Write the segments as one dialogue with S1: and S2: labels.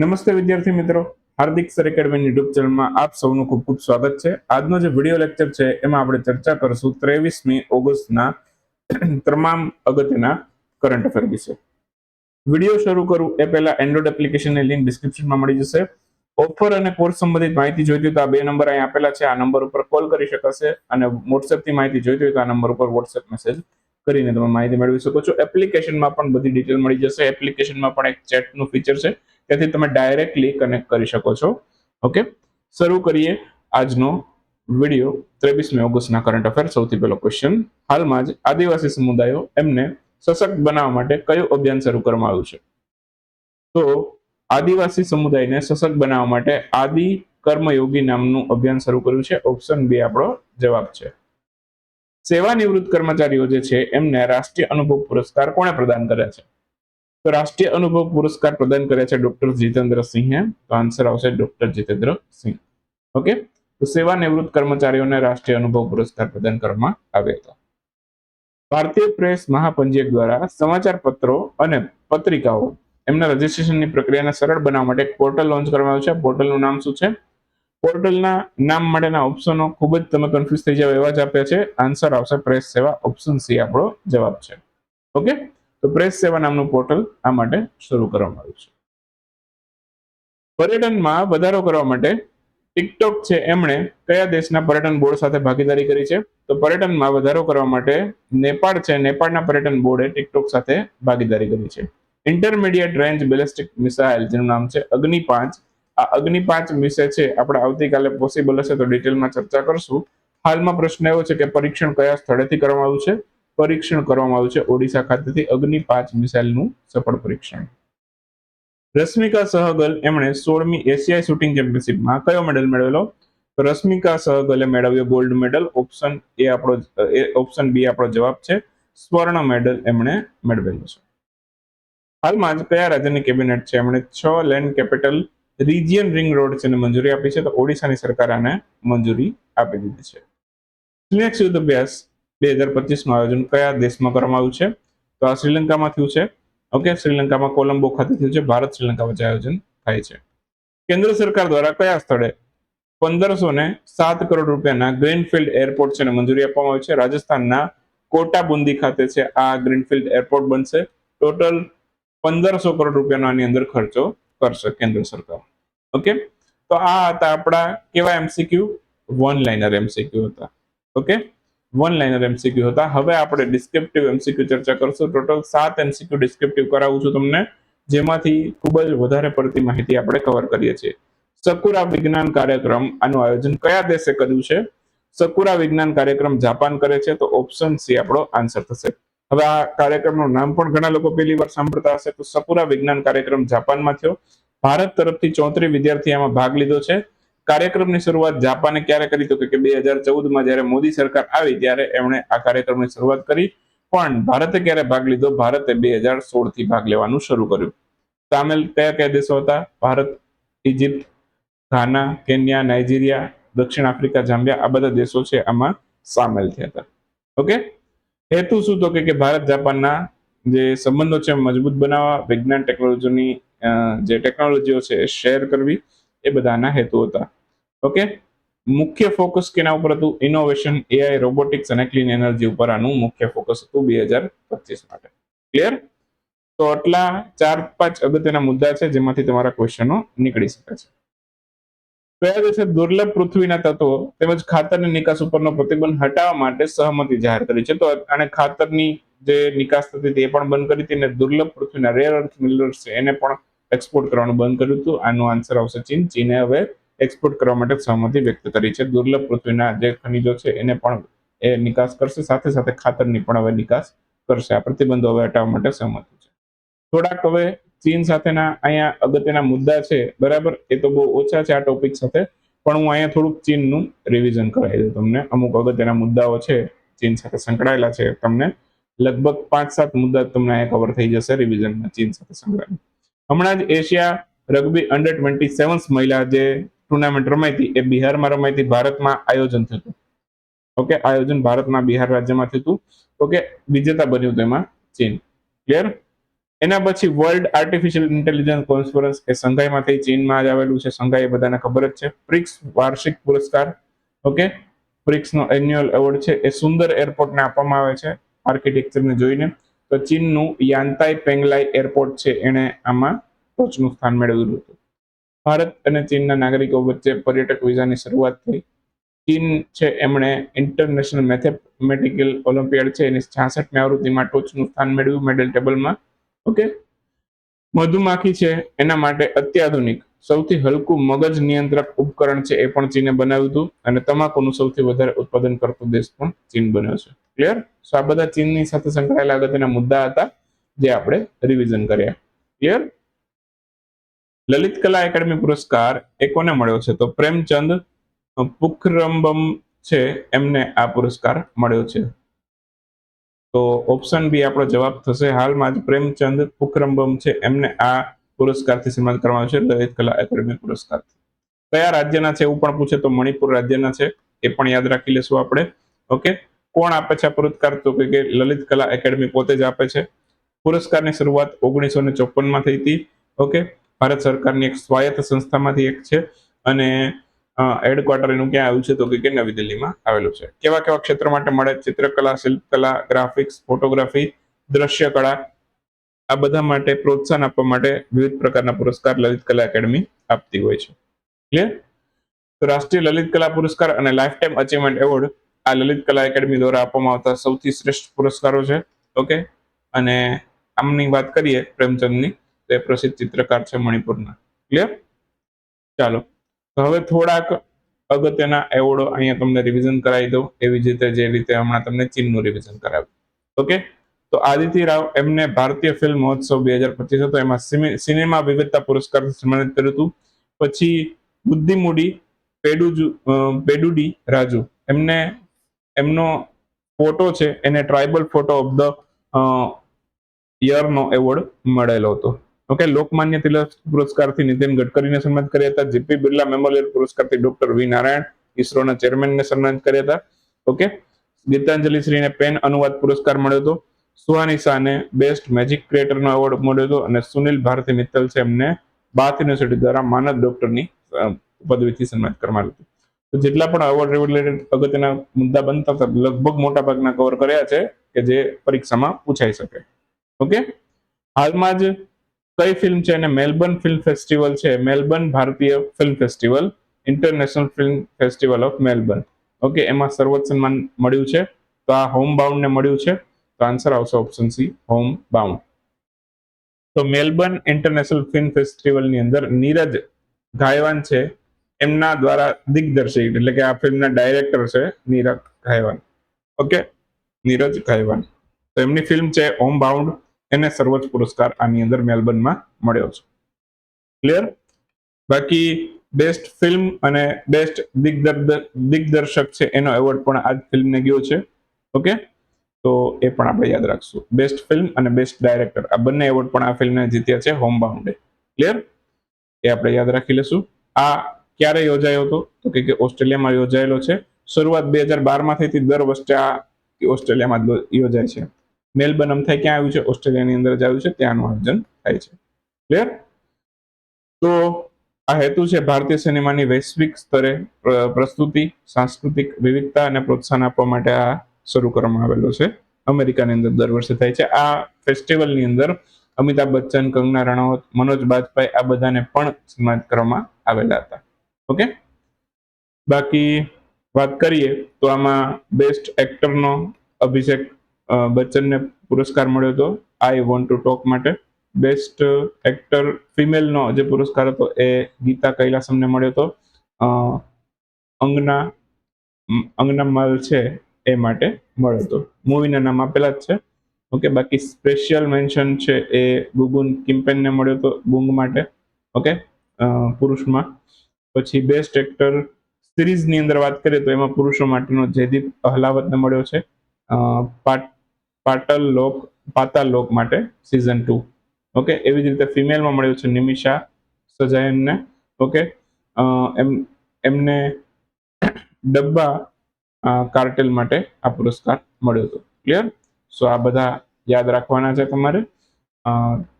S1: નમસ્તે વિદ્યાર્થી મિત્રો. હાર્દિક સર એકેડમી યુટ્યુબ ચેનલમાં આપ સૌનું ખૂબ ખૂબ સ્વાગત છે. આજનો જે વીડિયો લેક્ચર છે, એમાં આપણે ચર્ચા કરશું ત્રેવીસમી ઓગસ્ટના તમામ અગત્યના કરંટ અફેર વિશે. વીડિયો શરૂ કરું, એ પહેલા એન્ડ્રોઇડ એપ્લિકેશનની લિંક ડિસ્ક્રિપ્શનમાં મળી જશે. ઓફર અને કોર્સ સંબંધિત માહિતી જોઈતી હોય તો આ બે નંબર અહીં આપેલા છે. આ નંબર ઉપર કોલ કરી શકાશે અને વોટ્સએપથી માહિતી જોઈતી હોય તો આ નંબર ઉપર વોટ્સએપ મેસેજ કરીને તમે માહિતી મેળવી શકો છો. એપ્લિકેશનમાં પણ બધી ડિટેલ મળી જશે. એપ્લિકેશનમાં પણ એક ચેટનું ફીચર છે. તેથી તમે ડાયરેક્ટલી કનેક્ટ કરી શકો છો. ઓકે શરૂ કરીએ આજનો વીડિયો ત્રેવીસમી ઓગસ્ટના કરંટ અફેર સૌથી પહેલો ક્વેશ્ચન હાલમાં જ આદિવાસી સમુદાયો એમને સશક્ત બનાવવા માટે કયું અભિયાન શરૂ કરવામાં આવ્યું છે? તો આદિવાસી સમુદાયને સશક્ત બનાવવા માટે આદિ કર્મયોગી નામનું અભિયાન શરૂ કર્યું છે. ઓપ્શન બી આપણો જવાબ છે. સેવા નિવૃત્ત કર્મચારીઓ જે છે એમને રાષ્ટ્રીય અનુભવ પુરસ્કાર કોણે પ્રદાન કર્યા છે? તો રાષ્ટ્રીય અનુભવ પુરસ્કાર પ્રદાન કર્યા છે ડોક્ટર જીતેન્દ્ર સિંહે. તો આન્સર આવશે ડોક્ટર જીતેન્દ્ર સિંહ. ઓકે તો સેવા કર્મચારીઓને રાષ્ટ્રીય અનુભવ પુરસ્કાર પ્રદાન કરવામાં આવ્યો હતો. ભારતીય પ્રેસ મહાપંજીયક દ્વારા સમાચાર પત્રો અને પત્રિકાઓ એમના રજીસ્ટ્રેશનની પ્રક્રિયાને સરળ બનાવવા માટે એક પોર્ટલ લોન્ચ કરવામાં આવ્યું છે. પોર્ટલનું નામ શું છે? પોર્ટલના નામ માટેના ઓપ્શનો ખૂબ જ તમે કન્ફ્યુઝ થઈ જાવ એવા જ આપ્યા છે. આન્સર આવશે પ્રેસ સેવા ઓપ્શન સી આપણો જવાબ છે. ઓકે તો પ્રેસ સેવા નામનું પોર્ટલ આ માટે શરૂ કરવામાં આવ્યું છે. પર્યટનમાં વધારો કરવા માટે ટિકટોક છે એમણે કયા દેશના પર્યટન બોર્ડ સાથે ભાગીદારી કરી છે? તો પર્યટનમાં વધારો કરવા માટે નેપાળ છે. નેપાળના પર્યટન બોર્ડે ટિકટોક સાથે ભાગીદારી કરી છે. ઇન્ટરમીડિયેટ રેન્જ બેલેસ્ટિક મિસાઇલ જેનું નામ છે અગ્નિ પાંચ. આ અગ્નિ પાંચ વિશે છે આપણે આવતીકાલે પોસિબલ હશે તો ડિટેલમાં ચર્ચા કરશું. હાલમાં પ્રશ્ન એવો છે કે પરીક્ષણ કયા સ્થળેથી કરવામાં આવ્યું છે? પરીક્ષણ કરવામાં આવ્યું છે ઓડિશા ખાતેથી અગ્નિ પાંચ મિસાઇલનું સફળ પરીક્ષણ. રશ્મિકા સહગલ એમણે સોળમી એશિયાઈ શૂટિંગ ચેમ્પિયનશિપમાં કયો મેડલ મેળવેલો? તો રશ્મિકા સહગલે મેળવ્યો ગોલ્ડ મેડલ, ઓપ્શન એ આપણો ઓપ્શન બી આપણો જવાબ છે, સ્વર્ણ મેડલ એમણે મેળવેલો છે. હાલમાં જ કયા રાજ્યની કેબિનેટ છે? એમણે છ land capital, region ring road છે મંજૂરી આપી છે, તો ઓડિશાની સરકાર આને મંજૂરી આપી દીધી છે. નેક્સ્ટ યુદ્ધ અભ્યાસ બે હજાર પચીસનું આયોજન કયા દેશમાં કરવામાં આવ્યું છે? તો આ શ્રીલંકામાં થયું છે. ઓકે, શ્રીલંકામાં કોલંબો ખાતે થયું છે. ભારત શ્રીલંકા વચ્ચે આયોજન થાય છે. કેન્દ્ર સરકાર દ્વારા કયા સ્થળે પંદરસો ને સાત કરોડ રૂપિયાના ગ્રીનફિલ્ડ એરપોર્ટ છે મંજૂરી આપવામાં આવી છે. રાજસ્થાનના કોટા બુંદી ખાતે છે આ ગ્રીનફિલ્ડ એરપોર્ટ બનશે. ટોટલ પંદરસો કરોડ રૂપિયાનો આની અંદર ખર્ચો કરશે કેન્દ્ર સરકાર. ઓકે, તો આ હતા આપણા કેવા એમસીક્યુ? વન લાઇનર એમસીક્યુ હતા. ઓકે વન લાઇનર એમસીક્યુ હતા. હવે આપણે ડિસ્ક્રિપ્ટિવ એમસીક્યુ ચર્ચા કરશું. ટોટલ સાત એમસીક્યુ ડિસ્ક્રિપ્ટિવ કરાવું છું તમને, જેમાંથી ખૂબ જ વધારે પડતી માહિતી આપણે કવર કરીએ છીએ. સકુરા વિજ્ઞાન કાર્યક્રમ આનું આયોજન કયા દેશે કર્યું છે? સકુરા વિજ્ઞાન કાર્યક્રમ જાપાન કરે છે, તો ઓપ્શન સી આપણો આન્સર થશે. હવે આ કાર્યક્રમનું નામ પણ ઘણા લોકો પહેલી વાર સાંભળતા હશે. તો સકુરા વિજ્ઞાન કાર્યક્રમ જાપાનમાં થયો. ભારત તરફથી ચોત્રીસ વિદ્યાર્થી આમાં ભાગ લીધો છે. કાર્યક્રમની શરૂઆત જાપાને ક્યારે કરી તો કે બે હજાર ચૌદમાં જ્યારે મોદી સરકાર આવી ત્યારે એમણે આ કાર્યક્રમની શરૂઆત કરી. પણ ભારતે ક્યારે ભાગ લીધો? ભારતે બે હજાર સોળથી ભાગ લેવાનું શરૂ કર્યું. સામેલ કયા કયા દેશો હતા? Bharat Egypt Ghana, Kenya, Nigeria, દક્ષિણ આફ્રિકા જામ્બિયા આ બધા દેશો છે આમાં સામેલ થયા હતા. ઓકે? હેતુ શું તો કે ભારત જાપાનના જે સંબંધો છે મજબૂત બનાવવા, વિજ્ઞાન ટેકનોલોજીની જે ટેકનોલોજીઓ છે શેર કરવી એ બધાના હેતુ હતા. ઓકે મુખ્ય ફોકસ કેના ઉપર હતું? ઇનોવેશન એઆઈ રોબોટિક્સ અને ક્લીન એનર્જી ઉપર આનું મુખ્ય ફોકસ હતું બે હજાર પચીસ માટે. ક્લિયર તો આટલા ચાર પાંચ અગત્યના મુદ્દા છે, જેમાંથી તમારા ક્વેશ્ચનો નીકળી શકે છે. કયા દેશે દુર્લભ પૃથ્વીના તત્વો તેમજ ખાતરની નિકાસ ઉપરનો પ્રતિબંધ હટાવવા માટે સહમતિ જાહેર કરી છે. તો આને ખાતરની જે નિકાસ થતી તે પણ બંધ કરી હતી અને દુર્લભ પૃથ્વીના રેર અર્થ મિનરલ્સ છે એને પણ એક્સપોર્ટ કરવાનું બંધ કર્યું હતું. આનો આન્સર આવશે ચીન. ચીને હવે એક્સપોર્ટ કરવા માટે સહમતિ વ્યક્ત કરી છે. દુર્લભ પૃથ્વીના જે ખનિજો છે, એને પણ એ નિકાસ કરશે. સાથે સાથે ખાતરની પણ હવે નિકાસ કરશે. આ પ્રતિબંધો હવે હટાવવા માટે સહમતિ છે. થોડાક હવે ચીન સાથેના અહીંયા અગત્યના મુદ્દા છે. બરાબર? એ તો બહુ ઓછા છે આ ટોપિક સાથે. પણ હું અહીંયા થોડુંક ચીનનું રિવિઝન કરાવી દઉં તમને. અમુક અગત્યના મુદ્દાઓ છે, ચીન સાથે સંકળાયેલા છે. તમને લગભગ પાંચ સાત મુદ્દા તમને અહીંયા કવર થઈ જશે રિવિઝનમાં ચીન સાથે સંકળાયેલા. હમણાં જ Asia rugby under twenty sevens મહિલા જે ટુર્નામેન્ટ રમાઈ એ બિહારમાં રમાઈ ભારતમાં આયોજન થયું હતું. ઓકે, આયોજન ભારતના બિહાર રાજ્યમાં થયું ઓકે, વિજેતા બન્યું હતું એમાં ચીન. ક્લિયર એના પછી વર્લ્ડ આર્ટિફિશિયલ ઇન્ટેલિજન્સ કોન્ફરન્સ એ સંઘાઈમાં થઈ, ચીનમાં જ આવેલું છે. સંઘાઈ એ બધાને ખબર જ છે. પ્રિક્સ વાર્ષિક પુરસ્કાર, ઓકે? પ્રિક્સનો એન્યુઅલ એવોર્ડ છે. એ સુંદર એરપોર્ટને આપવામાં આવે છે આર્કિટેક્ચરને જોઈને. તો ચીનનું યાન્તાઈ પેંગલાઈ એરપોર્ટ છે, એણે આમાં ટોચનું સ્થાન મેળવ્યું હતું. ભારત અને ચીનના નાગરિકો વચ્ચે પર્યટક વિઝાની શરૂઆત થઈ. ચીન છે એમણે ઇન્ટરનેશનલ મેથેમેટિકલ ઓલિમ્પિયાડ છે, એની છાસઠમી આવૃત્તિમાં ટોચનું સ્થાન મેળવ્યું મેડલ ટેબલમાં ઓકે? મધુમાખી છે, એના માટે અત્યાધુનિક, સૌથી હલકું મગજ નિયંત્રક ઉપકરણ છે એ પણ ચીને બનાવ્યું હતું અને તમાકુનું સૌથી વધારે ઉત્પાદન કરતો દેશ પણ ચીન બન્યો છે. ક્લિયર સો આ બધા ચીનની સાથે સંકળાયેલા અગત્યના મુદ્દા હતા, જે આપણે રિવિઝન કર્યા. ક્લિયર લલિત કલા એકેડમી પુરસ્કાર એ કોને મળ્યો છે. તો પ્રેમચંદ પુખરંબમ છે એમને આ પુરસ્કાર મળ્યો છે. તો ઓપ્શન બી આપણો જવાબ થશે. હાલમાં જ પ્રેમચંદ, પુખરંબમ છે એમને આ પુરસ્કારથી સન્માનિત કરવામાં છે. લલિત કલા એકેડમી પુરસ્કાર. કયા રાજ્યના છે એવું પણ પૂછે તો મણિપુર રાજ્યના છે. એ પણ યાદ રાખી લેશું આપણે. ઓકે? કોણ આપે છે આ પુરસ્કાર? તો કે લલિત કલા એકેડમી પોતે જ આપે છે. પુરસ્કારની શરૂઆત ઓગણીસો ને ચોપનમાં થઈ હતી. ઓકે? ભારત સરકારની એક સ્વાયત્ત સંસ્થામાંથી એક છે અને હેડક્વાર્ટર એનું ક્યાં આવ્યું છે તો કે નવી દિલ્હીમાં આવેલું છે. કેવા કેવા ક્ષેત્ર માટે મળે? ચિત્રકલા, શિલ્પકલા ગ્રાફિક્સ ફોટોગ્રાફી દ્રશ્યકળા, આ બધા માટે પ્રોત્સાહન આપવા માટે વિવિધ પ્રકારના પુરસ્કાર લલિત કલા એકેડમી આપતી હોય છે. ક્લિયર તો રાષ્ટ્રીય લલિત કલા પુરસ્કાર અને લાઈફ ટાઈમ અચીવમેન્ટ એવોર્ડ આ લલિત કલા એકેડમી દ્વારા આપવામાં આવતા સૌથી શ્રેષ્ઠ પુરસ્કારો છે. ઓકે અને આમની વાત કરીએ પ્રેમચંદની તો પ્રસિદ્ધ ચિત્રકાર છે મણિપુરના. ક્લિયર ચાલો. તો હવે થોડાક અગત્યના એવોર્ડો અહીંયા તમને રિવિઝન કરાવી દઉં. એવી રીતે જે રીતે હમણાં તમને ચીનનું રિવિઝન કરાવ્યું. ઓકે તો આદિત્ય રાવ એમને ભારતીય ફિલ્મ મહોત્સવ બે હજાર પચીસ હતો. એમાં સિનેમા વિવિધતા પુરસ્કાર સન્માનિત કર્યું હતું. પછી બુદ્ધિમૂડી, પેડુજુ પેડુડી રાજુ. એમને, એમનો ફોટો છે, એને ટ્રાઇબલ ફોટો ઓફ ધ યરનો એવોર્ડ મળેલો હતો. ઓકે, લોકમાન્ય તિલક પુરસ્કારથી નીતિન ગડકરીને સન્માનિત કર્યા હતા. જીપી બિરલા મેમોરિયલ પુરસ્કારથી ડોક્ટર વી નારાયણ ઇસરોના ચેરમેનને સન્માનિત કર્યા હતા. ઓકે, ગીતાંજલિ શ્રીને પેન અનુવાદ પુરસ્કાર મળ્યો હતો. સુહાની બેસ્ટ મેજિક ક્રિએટરનો એવોર્ડ મળ્યો હતો અને સુનિલ ભારતી મિત્તલ છે એમને બાથ યુનિવર્સિટી દ્વારા માનદ ડોક્ટરની પદવીથી સન્માનિત કરવામાં આવ્યું તો જેટલા પણ એવોર્ડ રિલેટેડ અગત્યના મુદ્દા બનતા હતા, લગભગ મોટા ભાગના કવર કર્યા છે કે જે પરીક્ષામાં પૂછાઈ શકે. ઓકે, હાલમાં જ કઈ ફિલ્મ છે અને મેલબર્ન ફિલ્મ ફેસ્ટિવલ છે. મેલબર્ન ભારતીય film festival international film festival of Melbourne okay એમાં સર્વોચ્ચ સન્માન મળ્યું છે. તો આ હોમ બાઉન્ડ ને મળ્યું છે. તો આન્સર આવશે ઓપ્શન સી હોમ બાઉન્ડ તો મેલબર્ન ઇન્ટરનેશનલ ફિલ્મ ફેસ્ટિવલની અંદર નીરજ ગાયવાન છે. એમના દ્વારા દિગ્દર્શિત, એટલે કે આ ફિલ્મના ડાયરેક્ટર છે નીરજ ગાયવાન. ઓકે નીરજ ગાયવાન. તો એમની ફિલ્મ છે હોમ બાઉન્ડ એને સર્વોચ્ચ પુરસ્કાર આની અંદર મેલબર્નમાં મળ્યો છે. ક્લિયર બાકી બેસ્ટ ફિલ્મ અને બેસ્ટ દિગ્દર્શક છે એનો એવોર્ડ પણ આ ફિલ્મને ગયો છે. ઓકે તો એ પણ આપણે યાદ રાખશું. બેસ્ટ ફિલ્મ અને બેસ્ટ ડાયરેક્ટર આ બંને એવોર્ડ પણ આ ફિલ્મને જીત્યા છે હોમ બાઉન્ડે ક્લિયર એ આપણે યાદ રાખી લેશું. આ ક્યારે યોજાયો હતો? તો કે ઓસ્ટ્રેલિયામાં યોજાયેલો છે. શરૂઆત બે હજાર બારમાં થઈ દર વર્ષે આ ઓસ્ટ્રેલિયામાં યોજાય છે. મેલબર્ન આમ ક્યાં આવ્યું છે? ઓસ્ટ્રેલિયાની અંદર જ આવ્યું છે. ત્યાંનું આયોજન થાય છે. ક્લિયર તો આ હેતુ છે ભારતીય સિનેમાની વૈશ્વિક સ્તરે પ્રસ્તુતિ, સાંસ્કૃતિક વિવિધતા અને પ્રોત્સાહન આપવા માટે આ શરૂ કરવામાં આવેલો છે. અમેરિકાની અંદર દર વર્ષે થાય છે. આ ફેસ્ટિવલની અંદર અમિતાભ બચ્ચન, કંગના રણાવત મનોજ બાજપાઈ આ બધાને પણ સન્માનિત કરવામાં આવેલા હતા. ઓકે? બાકી વાત કરીએ તો આમાં બેસ્ટ એક્ટરનો અભિષેક બચ્ચનને પુરસ્કાર મળ્યો હતો. આઈ વોન્ટ ટુ ટોક માટે. બેસ્ટ એક્ટર ફિમેલનો જે પુરસ્કાર હતો એ ગીતા કૈલાસમને મળ્યો હતો. અંગના અંગના માલ છે એ માટે મળ્યો હતો. મૂવીના નામ આપેલા જ છે. ઓકે બાકી સ્પેશિયલ મેન્શન છે એ ગુગુન કિમ્પેનને મળ્યો હતો ગુંગ માટે. ઓકે પુરુષમાં. પછી બેસ્ટ એક્ટર સિરીઝની અંદર વાત કરીએ તો એમાં પુરુષો માટેનો જયદીપ અહલાવતને મળ્યો છે. પાટ પાટલ લોક પાતાલ લોક માટે સિઝન ટુ ઓકે એવી જ રીતે ફિમેલમાં મળ્યું છે નિમિષા સજાયનને. ઓકે એમ, એમને ડબ્બા કાર્ટેલ માટે આ પુરસ્કાર મળ્યો હતો. ક્લિયર સો આ બધા યાદ રાખવાના છે તમારે.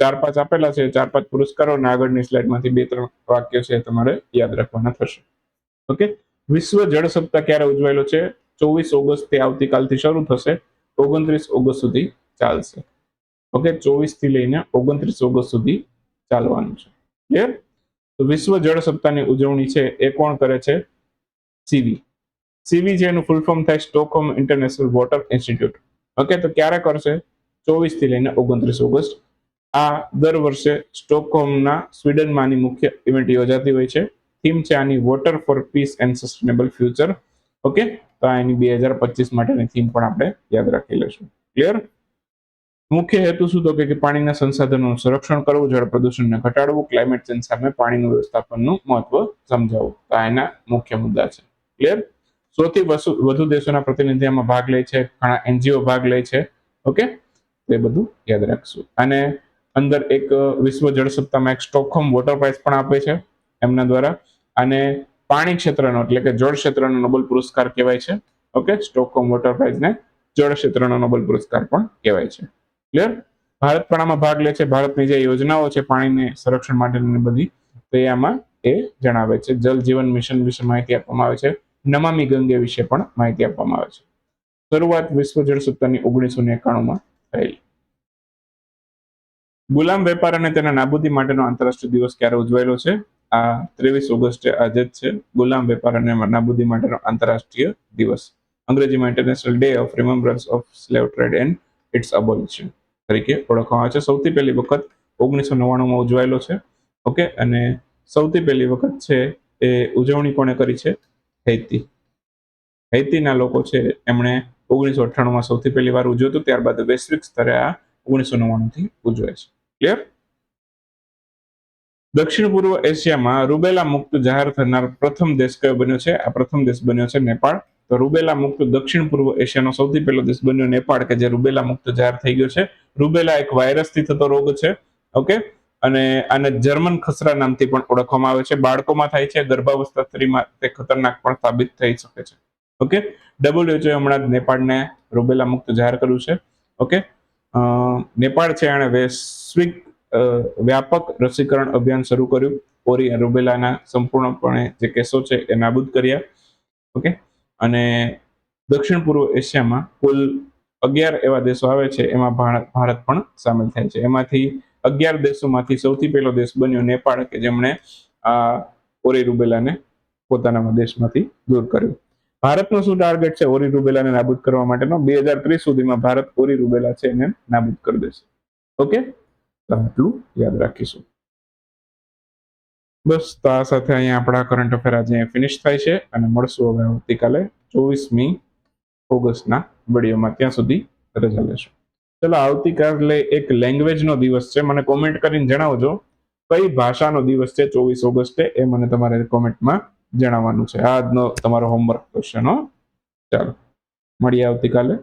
S1: ચાર પાંચ આપેલા છે. ચાર પાંચ પુરસ્કારો અને આગળની સ્લાઇડમાંથી બે ત્રણ વાક્ય છે તમારે યાદ રાખવાના થશે. ઓકે વિશ્વ જળ સપ્તાહ ક્યારે ઉજવાયેલો છે? ચોવીસ ઓગસ્ટથી આવતીકાલથી શરૂ થશે. ઓગણત્રીસ ઓગસ્ટ સુધી ચાલશે. ઓકે ચોવીસથી લઈને ઓગણત્રીસ ઓગસ્ટ સુધી ચાલવાનું છે. ક્લિયર તો વિશ્વ જળ સપ્તાહની ઉજવણી છે એ કોણ કરે છે? સીવી સીવી જે એનું ફૂલ ફોર્મ થાય Stockholm international water institute okay તો ક્યારે કરશે? ચોવીસથી લઈને ઓગણત્રીસ ઓગસ્ટ. આ દર વર્ષે સ્ટોકહોમના સ્વીડનમાંની મુખ્ય ઇવેન્ટ યોજાતી હોય છે. થીમ છે આની water for peace and sustainable future okay તો એની બે હજાર પચીસ માટેની થીમ પણ આપણે યાદ રાખી લઈશું ક્લિયર મુખ્ય હેતુ શું તો કે પાણીના સંસાધનોનું સંરક્ષણ કરવું, જળ પ્રદૂષણને ઘટાડવું ક્લાઇમેટ ચેન્જ સામે પાણીનું વ્યવસ્થાપનનું મહત્વ સમજાવવું તો એના મુખ્ય મુદ્દા છે. ક્લિયર સૌથી વધુ દેશોના પ્રતિનિધિ આમાં ભાગ લે છે, ઘણા એનજીઓ ભાગ લે છે. ઓકે તો બધું યાદ રાખશું. અને અંદર એક વિશ્વ જળ સપ્તાહમાં એક સ્ટોકહોમ વોટર પ્રાઇઝ પણ આપે છે એમના દ્વારા. અને પાણી ક્ષેત્રનો, એટલે કે જળ ક્ષેત્રનો નોબેલ પુરસ્કાર કહેવાય છે. ઓકે સ્ટોકહોમ વોટર પ્રાઇઝને જળ ક્ષેત્રનો નોબેલ પુરસ્કાર પણ કહેવાય છે. ક્લિયર ભારત પણ આમાં ભાગ લે છે. ભારતની જે યોજનાઓ છે પાણીને સંરક્ષણ માટેની બધી, તો આમાં એ જણાવે છે. જલ જીવન મિશન વિશે માહિતી આપવામાં આવે છે. નમામી ગંગે વિશે પણ માહિતી આપવામાં આવે છે. શરૂઆત વિશ્વ જળ સપ્તાહની ઓગણીસો ને એકાણુંમાં થયેલી. ગુલામ વેપાર અને તેના નાબૂદી માટેનો આંતરરાષ્ટ્રીય દિવસ ક્યારે ઉજવાયેલો છે? આ ત્રેવીસ ઓગસ્ટે આજે જ છે. ગુલામ વેપાર અને નાબૂદી માટેનો આંતરરાષ્ટ્રીય દિવસ. અંગ્રેજીમાં international day of remembrance of slave trade and its abolition તરીકે ઓળખવામાં આવે છે. સૌથી પહેલી વખત ઓગણીસો નવ્વાણુંમાં ઉજવાયેલો છે. ઓકે? અને સૌથી પહેલી વખત છે એ ઉજવણી કોણે કરી છે? હૈતી. હૈતીના લોકો છે એમણે ઓગણીસો અઠ્ઠાણુંમાં સૌથી પહેલી વાર ઉજવ્યું હતું. ત્યારબાદ વૈશ્વિક સ્તરે આ ઓગણીસો નવ્વાણુંથી ઉજવાય છે. ક્લિયર દક્ષિણ પૂર્વ એશિયામાં રૂબેલા મુક્ત જાહેર થનાર પ્રથમ દેશ કયો બન્યો છે? આ પ્રથમ દેશ બન્યો છે નેપાળ. તો રૂબેલા મુક્ત દક્ષિણ પૂર્વ એશિયાનો સૌથી પહેલો દેશ બન્યો નેપાળ કે જે રૂબેલા મુક્ત જાહેર થઈ ગયો છે. રૂબેલા એક વાયરસથી થતો રોગ છે, ઓકે? અને આને જર્મન ખસરા નામથી પણ ઓળખવામાં આવે છે. બાળકોમાં થાય છે ગર્ભાવસ્થા સ્ત્રીમાં તે ખતરનાક પણ સાબિત થઈ શકે છે, ઓકે? ડબલ્યુએચઓ હમણાં જ નેપાળને રૂબેલા મુક્ત જાહેર કર્યું છે, ઓકે? નેપાળ છે એણે વૈશ્વિક વ્યાપક રસીકરણ અભિયાન શરૂ કર્યું. ઓરી રૂબેલાના સંપૂર્ણપણે જે કેસો છે એ નાબૂદ કર્યા. ઓકે? અને દક્ષિણ પૂર્વ એશિયામાં કુલ અગિયાર એવા દેશો આવે છે, એમાં ભારત પણ સામેલ થાય છે. એમાંથી અગિયાર દેશોમાંથી સૌથી પહેલો દેશ બન્યો નેપાળ, કે જેમણે આ ઓરી રૂબેલાને પોતાના દેશમાંથી દૂર કર્યું. ભારતનો શું ટાર્ગેટ છે? ઓરી રૂબેલાને નાબૂદ કરવા માટેનો? બે હજાર ત્રીસ સુધીમાં ભારત ઓરી રૂબેલા છે એને નાબૂદ કરી દેશે. ઓકે? આટલું યાદ રાખીશું. બસ, તો આ સાથે અહીંયા આપણા કરંટ અફેર આજે ફિનિશ થાય છે અને મળશું હવે આવતીકાલે ચોવીસમી ઓગસ્ટના વિડીયોમાં. ત્યાં સુધી રજા લેશું. ચલો, આવતીકાલે એક લેંગ્વેજનો દિવસ છે. મને કોમેન્ટ કરીને જણાવજો કઈ ભાષાનો દિવસ છે ચોવીસ ઓગસ્ટે એ મને તમારે કોમેન્ટમાં જણાવવાનું છે. આજનો તમારો હોમવર્ક ક્વેશ્ચન ચાલો, મળીએ આવતીકાલે.